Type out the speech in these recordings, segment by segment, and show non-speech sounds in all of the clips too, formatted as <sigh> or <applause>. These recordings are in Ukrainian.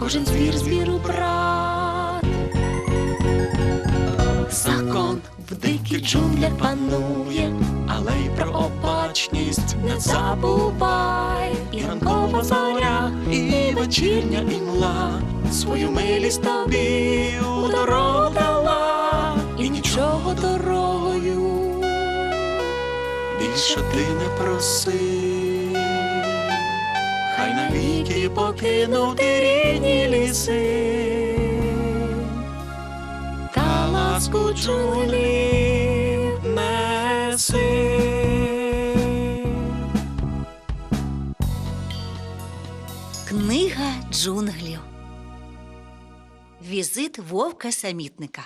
кожен звір звіру брат. Закон в диких джунглях панує, але й про обачність не забувай. І ранкова зоря, і вечірня імла свою милість тобі у дорогу дала, і нічого дорогою більше ти не проси. Навіки покинув ти рідні ліси та ласку джунглів неси. Книга джунглів. Візит вовка самітника.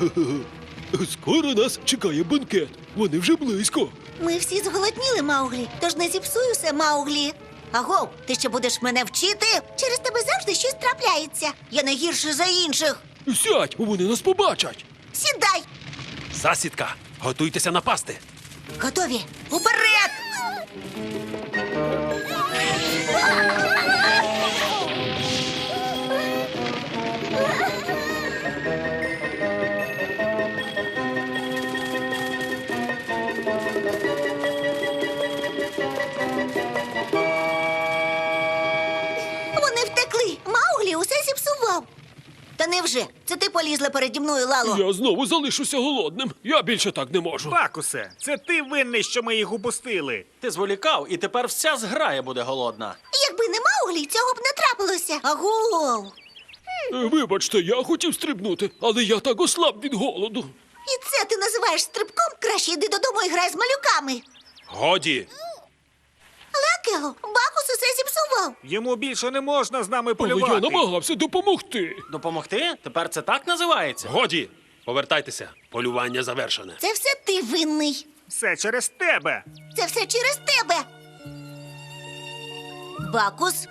<laughs> Скоро нас чекає банкет. Вони вже близько. Ми всі зголодніли, Мауглі, тож не зіпсуй усе, Мауглі. Агов, ти ще будеш мене вчити? Через тебе завжди щось трапляється. Я не гірше за інших. Сядь, вони нас побачать. Сідай! Засідка, готуйтеся напасти. Готові! Уперед! Це переді мною, Лало? Я знову залишуся голодним. Я більше так не можу. Бакусе, це ти винний, що ми їх упустили. Ти зволікав, і тепер вся зграя буде голодна. Якби не Мауглі, цього б не трапилося. Агов! Е, Вибачте, я хотів стрибнути, але я так ослаб від голоду. І це ти називаєш стрибком? Краще йди додому і грай з малюками. Годі! Але Бакус усе зіпсував. Йому більше не можна з нами Але я полювати. намагався допомогти. Допомогти? Тепер це так називається? Годі! Повертайтеся. Полювання завершене. Це все ти винний. Все через тебе. Це все через тебе. Бакус.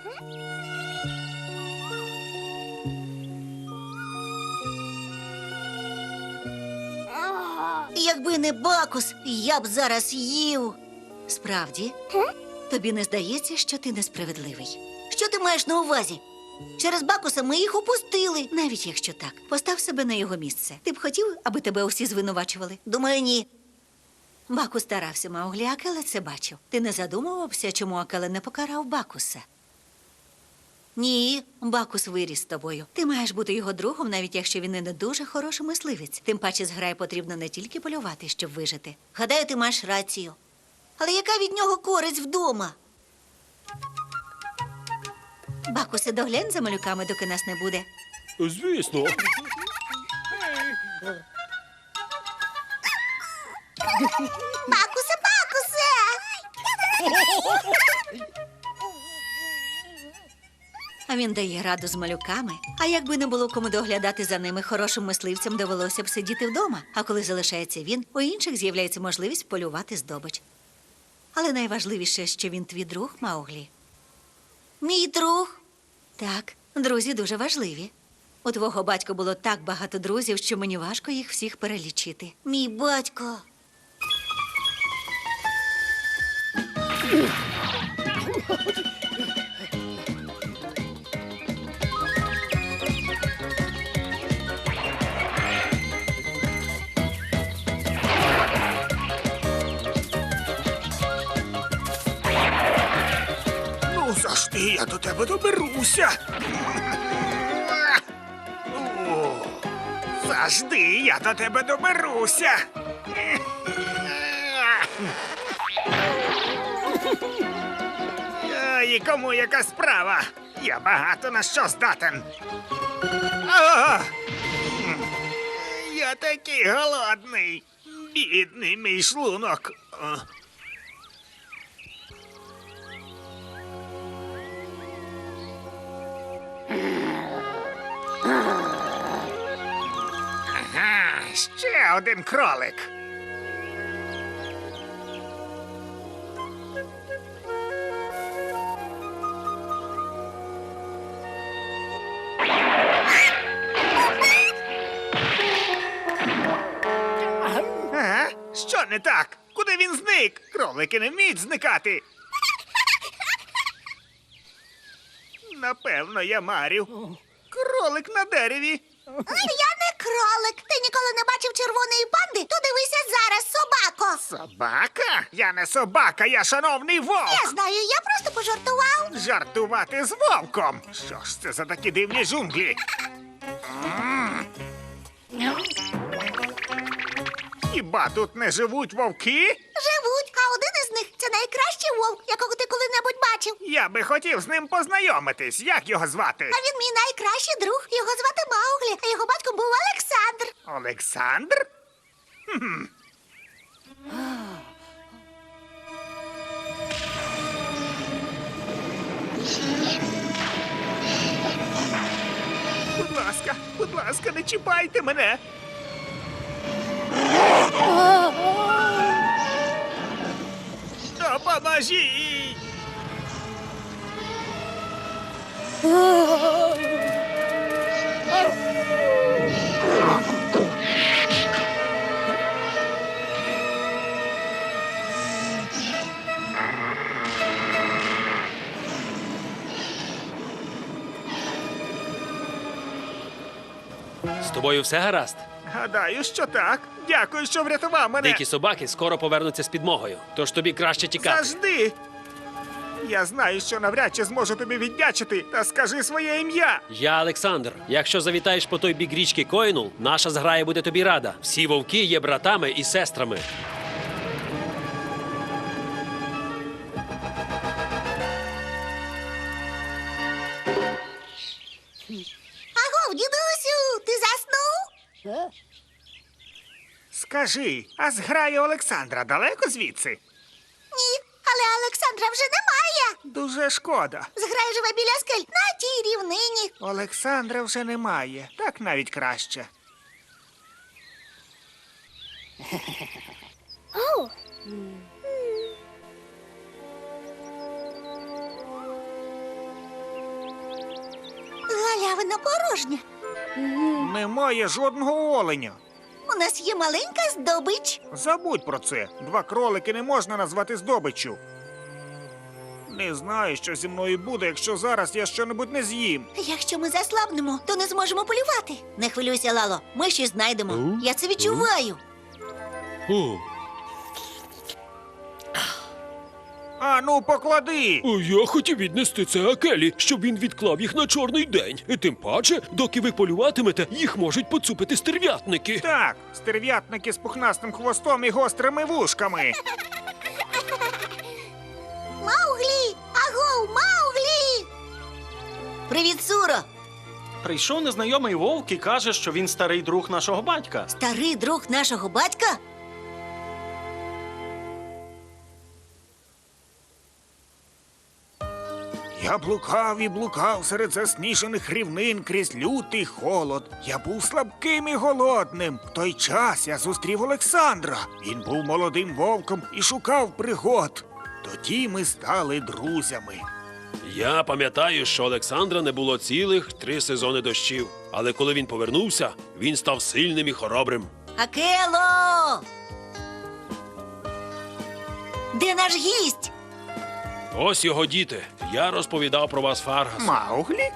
Якби не Бакус, я б зараз їв. Справді, тобі не здається, що ти несправедливий. Що ти маєш на увазі? Через Бакуса ми їх упустили. Навіть якщо так, постав себе на його місце. Ти б хотів, аби тебе усі звинувачували? Думаю, ні. Бакус старався, Мауглі, Акеле це бачив. Ти не задумувався, чому Акеле не покарав Бакуса? Ні, Бакус виріс з тобою. Ти маєш бути його другом, навіть якщо він не дуже хороший мисливець. Тим паче з потрібно не тільки полювати, щоб вижити. Гадаю, ти маєш рацію. Але яка від нього користь вдома? Бакусе, доглянь за малюками, доки нас не буде. Звісно. Бакусе, бакусе! А він дає раду з малюками. А якби не було кому доглядати за ними, хорошим мисливцям довелося б сидіти вдома. А коли залишається він, у інших з'являється можливість полювати здобич. Але найважливіше, що він твій друг, Мауглі. Мій друг? Так, друзі дуже важливі. У твого батька було так багато друзів, що мені важко їх всіх перелічити. Мій батько. Я до тебе доберуся. О, Завжди я до тебе доберуся. І кому яка справа? Я багато на що здатен. Я такий голодний. Бідний мій шлунок. Ще один кролик. Що не так? Куди він зник? Кролики не вміють зникати. Напевно, я марю. Кролик на дереві. Я не кролик. Ти ніколи не бачив червоної панди? То дивися зараз, собако. Собака? Я не собака, я шановний вовк. Я знаю, я просто пожартував. Жартувати з вовком. Що ж це за такі дивні джунглі? М. Хіба тут не живуть вовки? Живуть, а один із них це найкращий вовк, якого ти коли-небудь бачив. Я би хотів з ним познайомитись. Як його звати? А він мій найкращий друг. Його звати Мауглі, а його батьком був Олександр. Олександр? Будь ласка, будь ласка, не чіпайте мене. Допоможіть! Тобою все гаразд. Гадаю, що так. Дякую, що врятував мене. Дикі собаки скоро повернуться з підмогою, тож тобі краще тікати. Завжди. Я знаю, що навряд чи зможу тобі віддячити. Та скажи своє ім'я. Я Олександр. Якщо завітаєш по той бік річки Койнул, наша зграя буде тобі рада. Всі вовки є братами і сестрами. Скажи, а зграя Олександра далеко звідси? Ні, але Олександра вже немає. Дуже шкода. Зграй живе біля скель на тій рівнині. Олександра вже немає. Так навіть краще. Галявина порожня. Немає жодного оленя. У нас є маленька здобич. Забудь про це. Два кролики не можна назвати здобиччю. Не знаю, що зі мною буде, якщо зараз я щонебудь не з'їм. Якщо ми заслабнемо, то не зможемо полювати. Не хвилюйся, Лало. Ми щось знайдемо. Я це відчуваю. О, А ну поклади. о, я хотів віднести це Акелі, щоб він відклав їх на чорний день. І тим паче, доки ви полюватимете, їх можуть поцупити стерв'ятники. Так, стерв'ятники з пухнастим хвостом і гострими вушками. Мауглі! Агов, Мауглі! Привіт, Суро! Прийшов незнайомий вовк і каже, що він старий друг нашого батька. Старий друг нашого батька? Я блукав і блукав серед засніжених рівнин крізь лютий холод. Я був слабким і голодним. В той час я зустрів Олександра. Він був молодим вовком і шукав пригод. Тоді ми стали друзями. Я пам'ятаю, що Олександра не було цілих три сезони дощів. Але коли він повернувся, він став сильним і хоробрим. Акело! Де наш гість? Ось його діти. Я розповідав про вас Фаргас. Мауглі?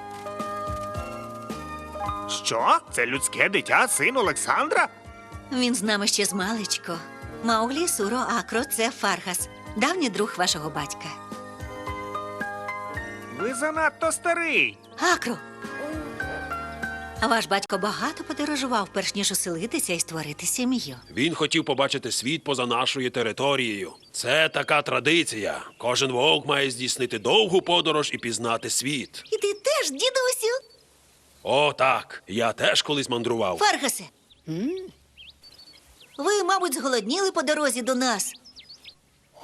Що? Це людське дитя, син Олександра? Він з нами ще з маличко. Мауглі, Суро, Акро це Фаргас, давній друг вашого батька. Ви занадто старий. Акру. А ваш батько багато подорожував, перш ніж оселитися і створити сім'ю. Він хотів побачити світ поза нашою територією. Це така традиція. Кожен вовк має здійснити довгу подорож і пізнати світ. І ти теж, дідусю. О, так. Я теж колись мандрував. Фаргасе. Ви, мабуть, зголодніли по дорозі до нас.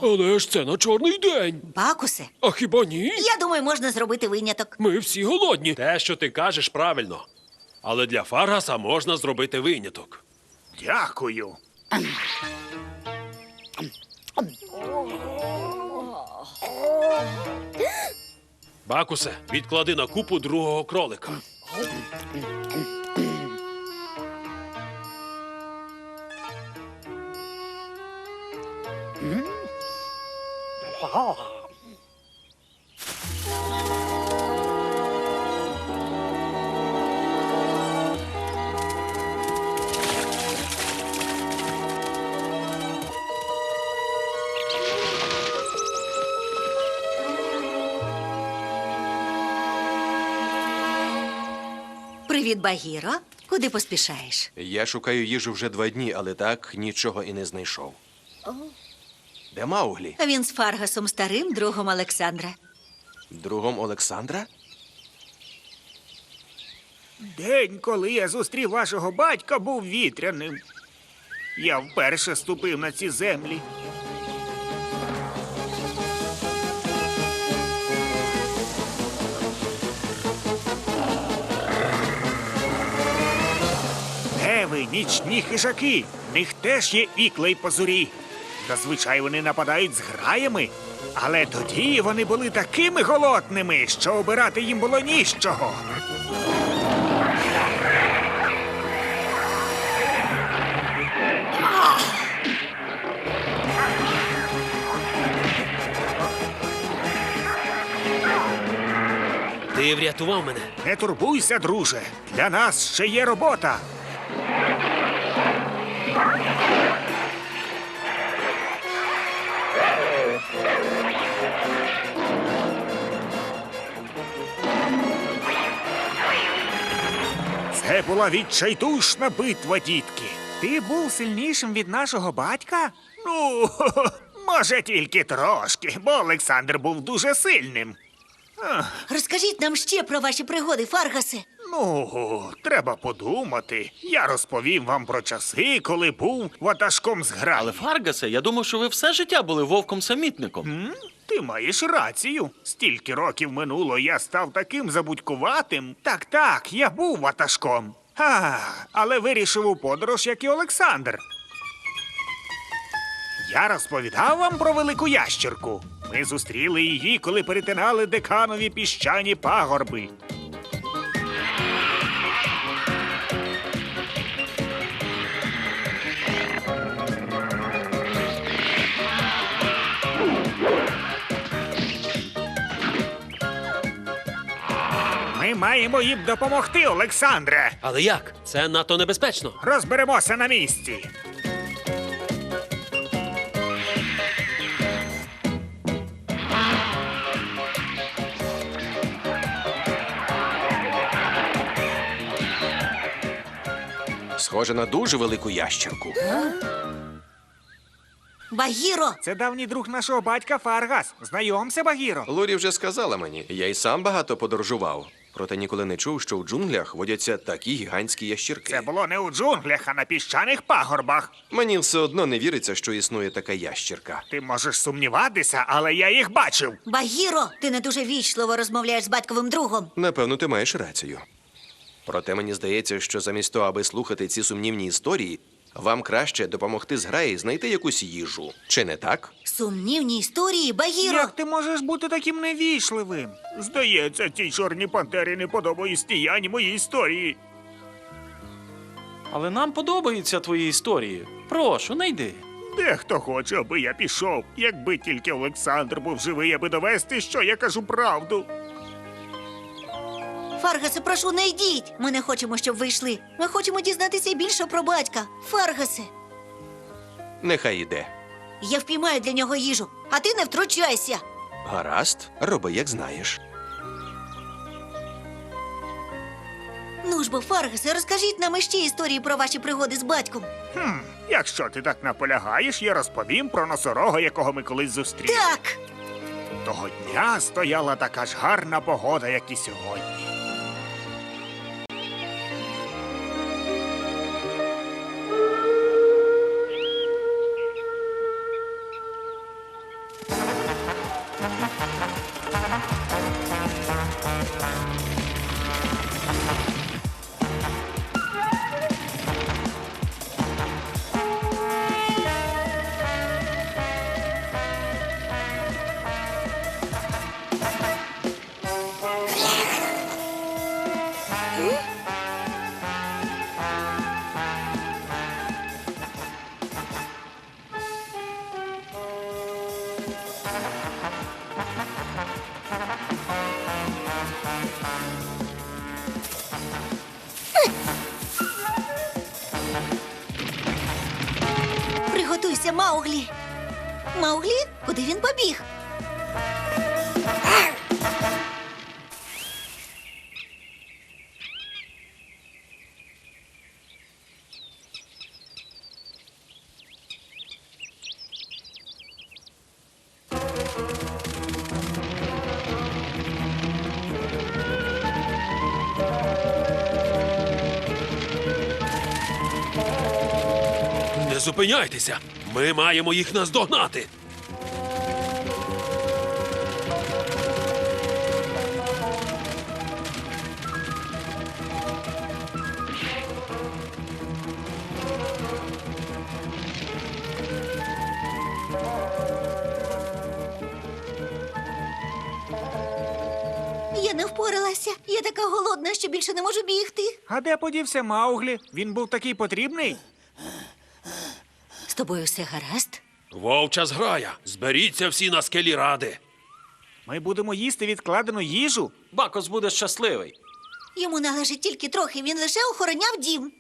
Але ж це на чорний день. Бакусе. А хіба ні? Я думаю, можна зробити виняток. Ми всі голодні. Те, що ти кажеш, правильно. Але для Фаргаса можна зробити виняток. Дякую. Бакусе, відклади на купу другого кролика. Привіт, Багіро. Куди поспішаєш? Я шукаю їжу вже два дні, але так нічого і не знайшов. Де Мауглі? А він з Фаргасом старим другом Олександра. Другом Олександра? День, коли я зустрів вашого батька, був вітряним. Я вперше ступив на ці землі. Нічні хижаки? В них теж є ікла й позурі. Зазвичай вони нападають з граями, але тоді вони були такими голодними, що обирати їм було ніщого. Ти врятував мене. Не турбуйся, друже. Для нас ще є робота. Це була відчайдушна битва, дітки. Ти був сильнішим від нашого батька? Ну, <laughs> може, тільки трошки, бо Олександр був дуже сильним. Розкажіть нам ще про ваші пригоди, Фаргасе. Ну, треба подумати. Я розповім вам про часи, коли був ватажком зграї. Але Фаргасе, я думав, що ви все життя були вовком-самітником. М? Ти маєш рацію. Стільки років минуло, я став таким забудькуватим. Так, так, я був ватажком. А, але вирішив у подорож, як і Олександр. Я розповідав вам про велику ящерку. Ми зустріли її, коли перетинали деканові піщані пагорби. Маємо їм допомогти, Олександре. Але як? Це надто небезпечно. Розберемося на місці. Схоже на дуже велику ящерку. Багіро! Це давній друг нашого батька Фаргас. Знайомся, Багіро. Лорі вже сказала мені, я й сам багато подорожував. Проте ніколи не чув, що в джунглях водяться такі гігантські ящірки. Це було не у джунглях, а на піщаних пагорбах. Мені все одно не віриться, що існує така ящірка. Ти можеш сумніватися, але я їх бачив. Багіро! Ти не дуже вічливо розмовляєш з батьковим другом. Напевно, ти маєш рацію. Проте мені здається, що замість того, аби слухати ці сумнівні історії, вам краще допомогти зграї знайти якусь їжу. Чи не так? Сумнівні історії, Багіро! Як ти можеш бути таким невічливим? Здається, цій чорній пантері не подобаюсь ті ані мої історії. Але нам подобаються твої історії. Прошу, не йди. Дехто хоче, аби я пішов. Якби тільки Олександр був живий, аби довести, що я кажу правду. Фаргасе, прошу, не йдіть. Ми не хочемо, щоб ви йшли. Ми хочемо дізнатися більше про батька. Фаргасе, Нехай іде. я впіймаю для нього їжу, а ти не втручайся. Гаразд, роби, як знаєш. Ну ж бо, Фаргасе, розкажіть нам іще історії про ваші пригоди з батьком. Хм, якщо ти так наполягаєш, я розповім про носорога, якого ми колись зустріли. Так, Того дня стояла така ж гарна погода, як і сьогодні. Зупиняйтеся! Ми маємо їх наздогнати. Я не впоралася. Я така голодна, що більше не можу бігти. А де подівся Мауглі? Він був такий потрібний? Тобою все гаразд? Вовча зграя. Зберіться всі на скелі ради. Ми будемо їсти відкладену їжу. Бакус буде щасливий. Йому належить тільки трохи, він лише охороняв дім.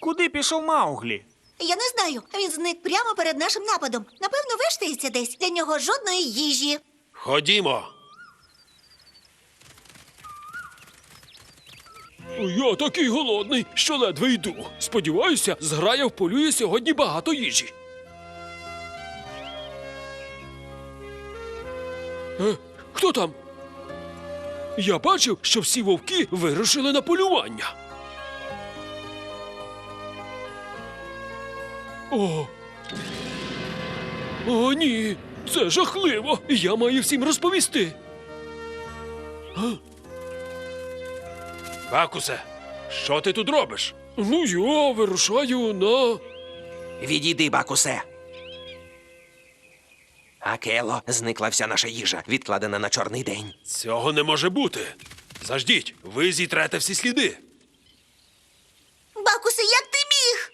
Куди пішов Мауглі? Я не знаю. Він зник прямо перед нашим нападом. Напевно, вештається десь. Для нього жодної їжі. Ходімо. Я такий голодний, що ледве йду. Сподіваюся, зграя вполює сьогодні багато їжі. Е, хто там? Я бачив, що всі вовки вирушили на полювання. О. О, ні, це жахливо. Я маю всім розповісти. Бакусе, що ти тут робиш? Ну, я вирушаю на. Відійди, Бакусе. Акело, зникла вся наша їжа, відкладена на чорний день. Цього не може бути. Заждіть, ви зітрете всі сліди. Бакусе, як ти міг?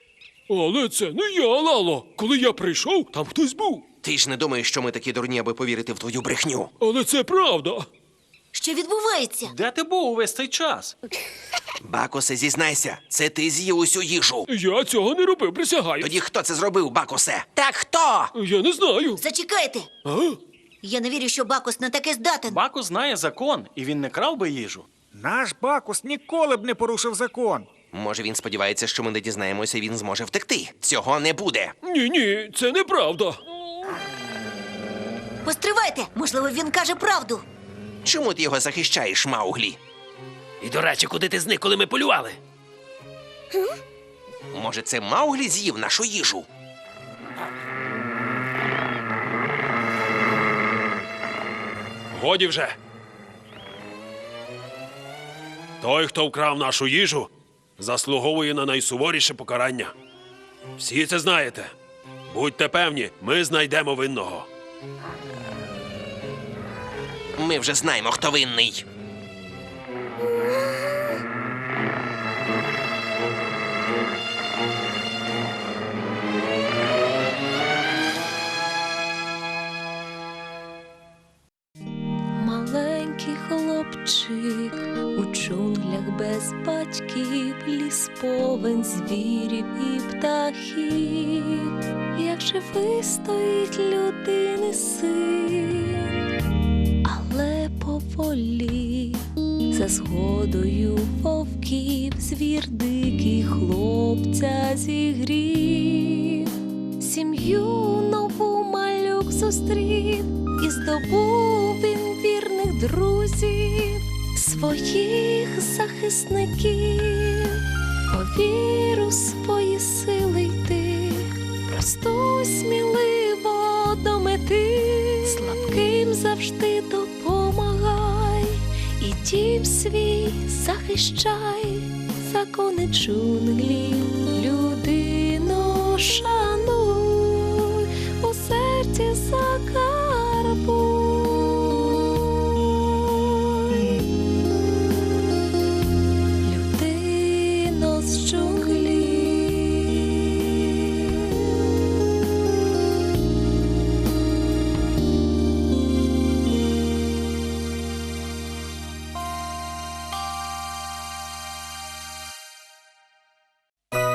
Але це не я, Лало. Коли я прийшов, там хтось був. Ти ж не думаєш, що ми такі дурні, аби повірити в твою брехню. Але це правда. Що відбувається? Де ти був увесь цей час? Бакусе, зізнайся, це ти з'їв усю їжу. Я цього не робив, присягаю. Тоді хто це зробив, Бакусе? Так хто? Я не знаю. Зачекайте. А? Я не вірю, що Бакус на таке здатен. Бакус знає закон, і він не крав би їжу. Наш Бакус ніколи б не порушив закон. Може, він сподівається, що ми не дізнаємося, і він зможе втекти. Цього не буде. Ні, ні, це неправда. Постривайте, можливо, він каже правду. Чому ти його захищаєш, Мауглі? І до речі, куди ти зник, коли ми полювали? Може, це Мауглі з'їв нашу їжу? Годі вже. Той, хто вкрав нашу їжу, заслуговує на найсуворіше покарання. Всі це знаєте. Будьте певні, ми знайдемо винного. Ми вже знаємо, хто винний. Маленький хлопчик у джунглях без батьків, ліс повен звірів і птахів, як же вистоїть людини син, згодою вовків, звір дикий хлопця зігрів, сім'ю нову малюк зустрів і здобув він вірних друзів, своїх захисників, повір у свої сили йти, просто сміливо до мети, слабким завжди допомагай, і дім свій захищай, закони джунглі, людину шануй, у серці закай.